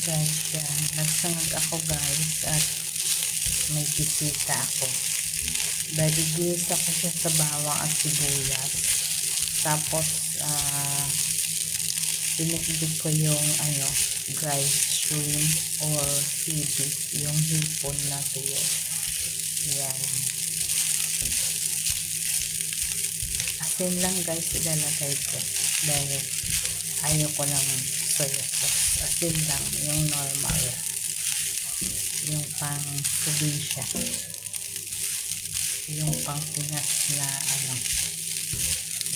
guys, yan. Nagsangag ako guys at may bisita ako. Dahil ginisa ko siya sa bawang at sibuyas. Tapos, ah, pinagdig ko yung ano, dry shrimp or hibi, yung hipon na tuyo. Yan. Asin lang guys, ilalagay ko. Dahil ayaw ko ng soya sauce. Asin lang, yung normal. Yung pang probinsya. Yung pang Pinas na ano.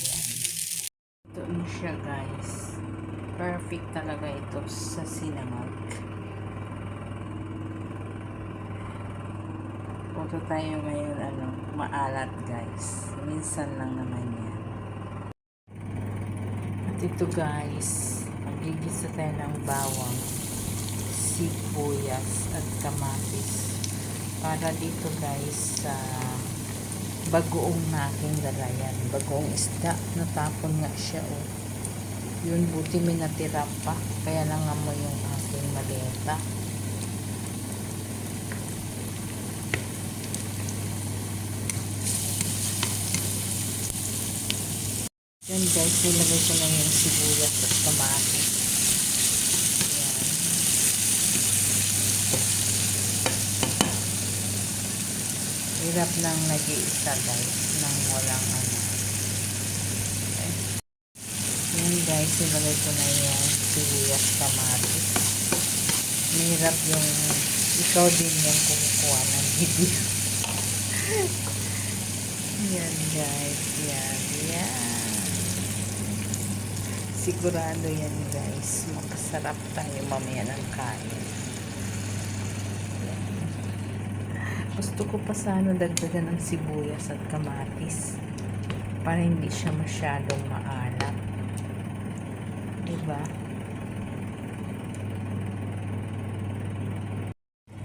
Yan. Ito siya guys. Perfect talaga ito sa sinamag. Punto tayo ngayon ano, maalat guys. Minsan lang naman yan. At ito guys, magigisa tayo ng bawang, sibuyas at kamatis. Para dito guys sa bagoong na aking dalayan. Bagoong isda. Natapon nga siya oh. Yun buti may natira pa. Kaya lang mo yung aking maleta. Yan guys, nilagay ko na yung sibuyas at kamatis. Yan. Hirap nang nag-iisa guys, nang walang ano. Okay. Yan guys, nilagay ko na yung sibuyas kamatis. Mahirap yung ikaw din yung kumukuha ng video. yan guys, yan, yan. Sigurado yan guys. Makasarap tayo mamaya ng kain. Yan. Gusto ko pa sana dagdagan ng sibuyas at kamatis. Para hindi siya masyadong maalat. Diba?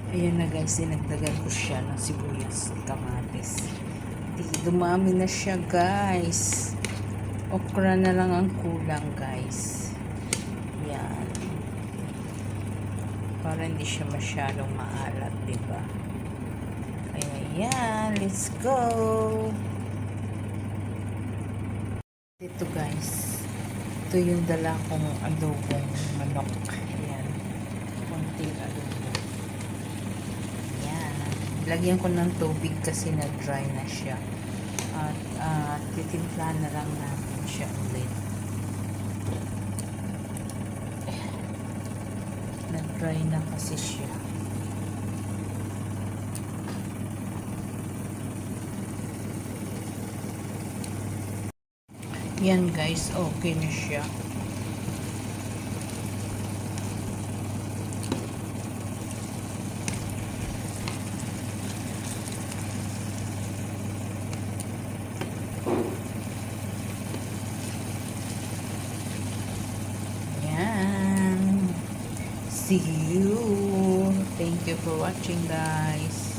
Ayan na guys, dinagdagan ko siya ng sibuyas at kamatis. Dumami na siya guys. Okra na lang ang kulang guys. Yan. Para hindi siya masyadong maalat, di ba? Kaya yan, let's go! Ito guys. Ito yung dala kong adobong manok. Ayan. Kunting adobo. Yan. Lagyan ko ng tubig kasi na-dry na siya. At uh, titimpla na lang natin siya ulit. Nag-dry na kasi siya. Yan guys, okay na siya. Yan. See you. Thank you for watching guys.